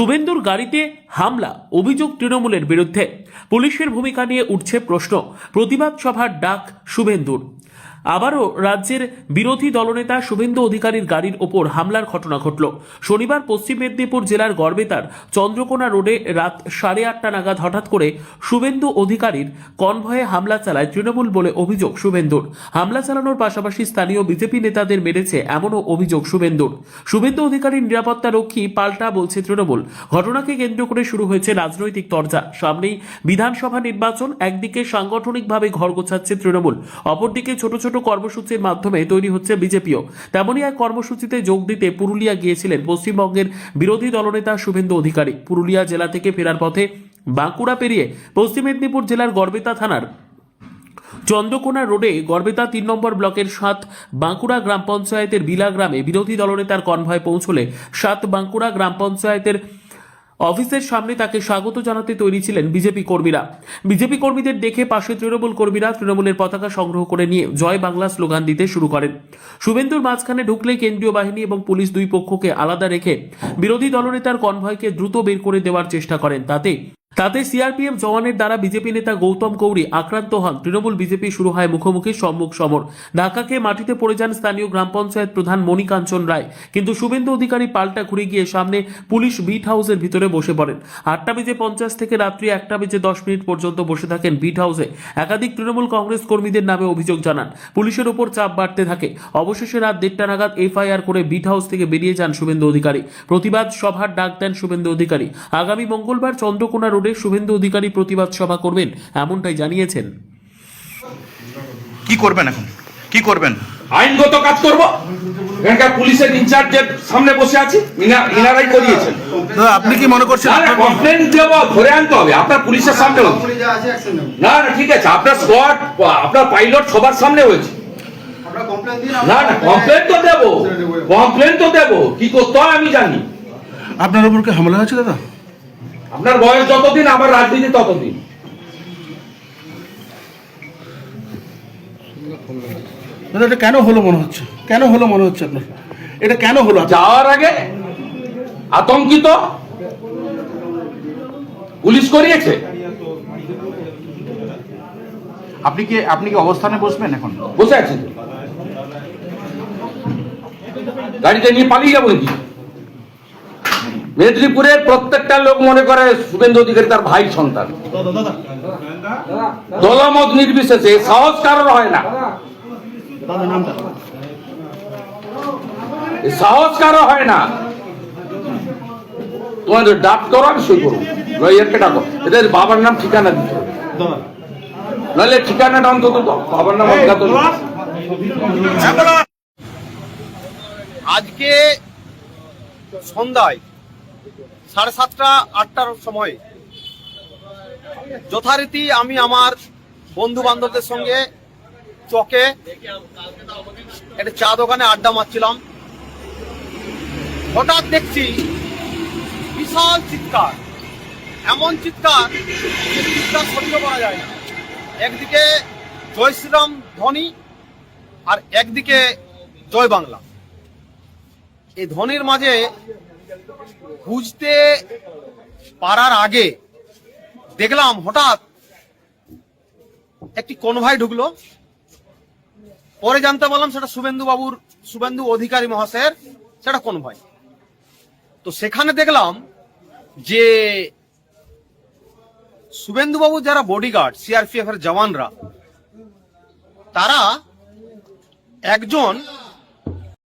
শুভেন্দুর গাড়িতে হামলা, অভিযোগ তৃণমূলের বিরুদ্ধে। পুলিশের ভূমিকা নিয়ে উঠছে প্রশ্ন। প্রতিবাদ সভার ডাক শুভেন্দুর। আবারও রাজ্যের বিরোধী দলনেতা শুভেন্দু অধিকারীর গাড়ির ওপর হামলার ঘটনা ঘটল। শনিবার পশ্চিম মেদিনীপুর জেলার গড়বেতার চন্দ্রকোনা রোডে রাত সাড়ে আটটা নাগাদ হঠাৎ করে শুভেন্দু অধিকারীর কনভয়ে হামলা চালায় তৃণমূল বলে অভিযোগ শুভেন্দুর। হামলা চালানোর পাশাপাশি স্থানীয় বিজেপি নেতাদের মেরেছে এমনও অভিযোগ শুভেন্দুর। শুভেন্দু অধিকারীর নিরাপত্তা রক্ষী পাল্টা বলছে তৃণমূল। ঘটনাকে কেন্দ্র করে শুরু হয়েছে রাজনৈতিক তরজা। সামনেই বিধানসভা নির্বাচন, একদিকে সাংগঠনিকভাবে ঘর গোছাচ্ছে তৃণমূল, অপরদিকে ছোট ছোট ছোট কর্মসূচির মাধ্যমে তৈরি হচ্ছে বিজেপিও। তেমনই এক কর্মসূচিতে যোগ দিতে পুরুলিয়া গিয়েছিলেন পশ্চিমবঙ্গের বিরোধী দলনেতা শুভেন্দু অধিকারী। পুরুলিয়া জেলা থেকে ফেরার পথে বাঁকুড়া পেরিয়ে পশ্চিম মেদিনীপুর জেলার গড়বেতা থানার চন্দ্রকোনা রোডে গড়বেতা তিন নম্বর ব্লকের সাত বাঁকুড়া গ্রাম পঞ্চায়েতের বিলা গ্রামে বিরোধী দলনেতার কনভয় পৌঁছলে সাত বাঁকুড়া গ্রাম পঞ্চায়েতের অফিসের সামনে তাকে স্বাগত জানাতে তৈরি ছিলেন বিজেপি কর্মীরা। বিজেপি কর্মীদের দেখে পাশে তৃণমূল কর্মীরা তৃণমূলের পতাকা সংগ্রহ করে নিয়ে জয় বাংলা স্লোগান দিতে শুরু করেন। শুভেন্দুর মাঝখানে ঢুকলে কেন্দ্রীয় বাহিনী এবং পুলিশ দুই পক্ষকে আলাদা রেখে বিরোধী দলনেতার কনভয়কে দ্রুত বের করে দেওয়ার চেষ্টা করেন, তাতে তাতে সিআরপিএফ জওয়ানের দ্বারা বিজেপি নেতা গৌতম কৌরি আক্রান্ত হন। তৃণমূল বিজেপি শুরু হয় মুখোমুখি সম্মুখ সমর। ঢাকাকে মাটিতে পড়ে যান স্থানীয় গ্রাম পঞ্চায়েত প্রধান মণিকাঞ্চন রায়। কিন্তু শুভেন্দু অধিকারী পাল্টা ঘুরে গিয়ে সামনে পুলিশ বিট হাউসের ভিতরে বসে পড়েন। আটটা বেজে পঞ্চাশ থেকে রাত্রি একটা বেজে দশ মিনিট পর্যন্ত বসে থাকেন বিট হাউসে। একাধিক তৃণমূল কংগ্রেস কর্মীদের নামে অভিযোগ জানান। পুলিশের ওপর চাপ বাড়তে থাকে। অবশেষে রাত দেড়টা নাগাদ এফআইআর করে বিট হাউস থেকে বেরিয়ে যান শুভেন্দু অধিকারী। প্রতিবাদ সভার ডাক দেন শুভেন্দু অধিকারী। আগামী মঙ্গলবার চন্দ্রকোনা রোডে শুভেন্দু অধিকারী প্রতিবাদ সভা করবেন এমনটাই জানিয়েছেন। কি করবেন এখন? কি করবেন? আইনগত কাজ করব। এখানকার পুলিশের ইনচার্জের সামনে বসে আছি। ইনা- ইনারাই করিয়েছেন। আপনি কি মনে করছেন আপনার- কমপ্লেন দেবো ধরে আনতে হবে। আপনার পুলিশের সামনে না না ঠিক আছে। আপনার স্কোয়াড আপনার পাইলট সবার সামনে হয়েছে। না না কমপ্লেন তো দেবো। কমপ্লেন তো দেবো। কি করতে হয় আমি জানি। আপনার উপর কি হামলা হয়েছে দাদা? আপনার বয়স যতদিন আমার রাজনীতি ততদিন। দাদা এটা কেন হলো মনে হচ্ছে? কেন হলো মনে হচ্ছে আপনার? এটা কেন হলো যাওয়ার আগে আতঙ্কিত? পুলিশ করিয়েছে? আপনি কি আপনি কি অবস্থানে বসবেন এখন? বসে আছেন তো। গাড়িতে নিয়ে পালিয়ে যাব নাকি? মেদিনীপুরের প্রত্যেকটা লোক মনে করে শুভেন্দু অধিকারী তার ভাই সন্তান। দলমত নির্বিশেষে, সাহস কারণ হয় না। সাহস কারও হয় না। তোমাদের ডাক করো, আমি সই করব। লয়ারকে ডাকো। এদের বাবার নাম ঠিকানা দিতে। নাহলে ঠিকানাটা অন্তত বাবার নাম অজ্ঞাত আজকে সন্ধ্যায় সাড়ে সাতটা, আটটার সময়। যথারীতি আমি আমার বন্ধু বান্ধবদের সঙ্গে চকে একটা চা দোকানে আড্ডা মারছিলাম। হঠাৎ দেখছি বিশাল চিৎকার। এমন চিৎকার যে চিৎকার সহ্য করা যায় না। একদিকে জয় শ্রীরাম ধ্বনি আর একদিকে জয় বাংলা। এই ধ্বনির মাঝে বুঝতে পারার আগে দেখলাম হঠাৎ একটি কনভাই ঢুকলো। পরে জানতে পারলাম সেটা শুভেন্দু বাবুর, শুভেন্দু অধিকারী মহাশয়ের, সেটা কনভাই তো সেখানে দেখলাম যে শুভেন্দু বাবু যারা বডিগার্ড সিআরপিএফ এর জওয়ানরা, তারা একজন